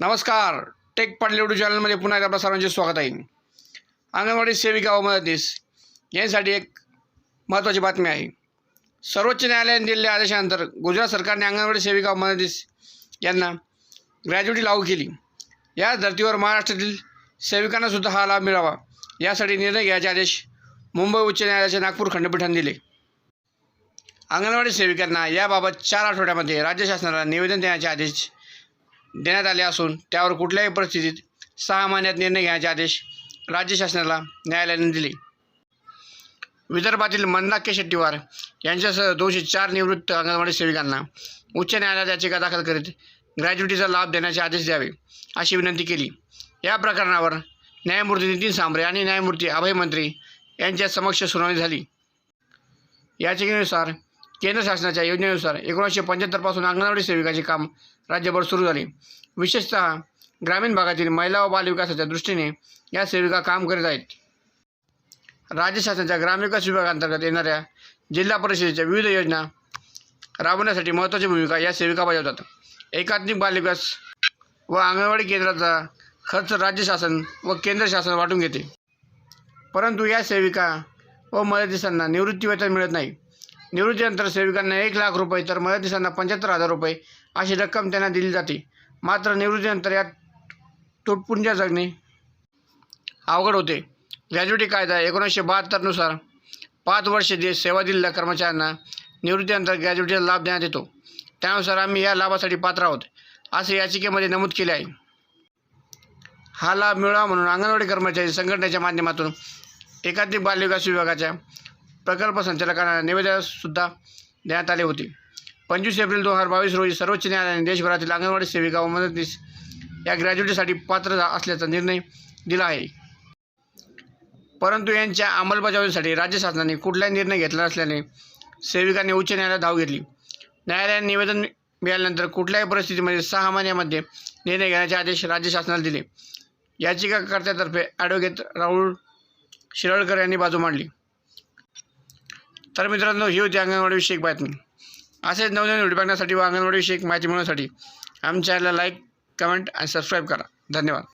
नमस्कार. Take Patil YouTube चॅनलमध्ये पुन्हा एकदा आपल्या सर्वांचे स्वागत आहे. अंगणवाडी सेविका व मदतीस यांसाठी एक महत्त्वाची बातमी आहे. सर्वोच्च न्यायालयाने दिलेल्या आदेशानंतर गुजरात सरकारने अंगणवाडी सेविका व मदतीस यांना ग्रॅज्युटी लागू केली. या धर्तीवर महाराष्ट्रातील सेविकांनासुद्धा हा लाभ मिळावा. यासाठी निर्णय घ्यायचे आदेश मुंबई उच्च न्यायालयाच्या नागपूर खंडपीठाने दिले. अंगणवाडी सेविकांना याबाबत चार आठवड्यामध्ये राज्य शासनाला निवेदन देण्याचे आदेश देण्यात आले असून त्यावर कुठल्याही परिस्थितीत सहा महिन्यात निर्णय घेण्याचे आदेश राज्य शासनाला न्यायालयाने दिले. विदर्भातील मंदाक्य शेट्टीवार यांच्यासह दोनशे चार निवृत्त अंगणवाडी सेविकांना उच्च न्यायालयात याचिका दाखल करीत ग्रॅज्युटीचा लाभ देण्याचे आदेश द्यावे अशी विनंती केली. या प्रकरणावर न्यायमूर्ती नितीन सांबरे आणि न्यायमूर्ती अभय मंत्री यांच्या समक्ष सुनावणी झाली. याचिकेनुसार केंद्र शासनाच्या योजनेनुसार एकोणीसशे पंच्याहत्तरपासून अंगणवाडी सेविकाचे काम राज्यभर सुरू झाले. विशेषतः ग्रामीण भागातील महिला व बालविकासाच्या दृष्टीने या सेविका काम करीत आहेत. राज्य शासनाच्या ग्रामविकास विभागांतर्गत येणाऱ्या जिल्हा परिषदेच्या विविध योजना राबवण्यासाठी महत्त्वाची भूमिका या सेविका बजावतात. एकात्मिक बालविकास व अंगणवाडी केंद्राचा खर्च राज्य शासन व केंद्र शासन वाटून घेते. परंतु या सेविका व मदतीसांना निवृत्तीवेतन मिळत नाही. निवृत्तीनंतर सेविकांना एक लाख रुपये तर मदतीसांना पंच्याहत्तर हजार रुपये अशी रक्कम त्यांना दिली जाते. मात्र निवृत्तीनंतर यात तुटपुंजा जगणे अवघड होते. ग्रॅज्युटी कायदा एकोणीसशे बहात्तरनुसार पाच वर्षे जे सेवा दिलेल्या कर्मचाऱ्यांना निवृत्तीनंतर ग्रॅज्युटीचा लाभ देण्यात येतो. त्यानुसार आम्ही या लाभासाठी पात्र आहोत असे याचिकेमध्ये नमूद केले आहे. हा लाभ मिळावा म्हणून अंगणवाडी कर्मचारी संघटनेच्या माध्यमातून एकात्मिक बालविकास विभागाच्या प्रकल्प संचालकांना निवेदनसुद्धा देण्यात आले होते. पंचवीस एप्रिल दोन हजार बावीस रोजी सर्वोच्च न्यायालयाने देशभरातील अंगणवाडी सेविका व मदतनीस या ग्रॅज्युएटीसाठी पात्र झा- असल्याचा निर्णय दिला आहे. परंतु यांच्या अंमलबजावणीसाठी राज्य शासनाने कुठलाही निर्णय घेतला नसल्याने सेविकांनी उच्च न्यायालयात धाव घेतली. न्यायालयाने निवेदन मिळाल्यानंतर कुठल्याही परिस्थितीमध्ये सहा महिन्यामध्ये निर्णय घेण्याचे आदेश राज्य शासनाला दिले. याचिकाकर्त्यातर्फे ॲडव्होकेट राहुल शिरळकर यांनी बाजू मांडली. तर मित्रांनो ही होती अंगणवाडीविषयक बातमी. असेच नवनवीन व्हिडिओ बघण्यासाठी व अंगणवाडीविषयक माहिती मिळवण्यासाठी आमच्या चॅनलला लाईक कमेंट आणि सबस्क्राईब करा. धन्यवाद.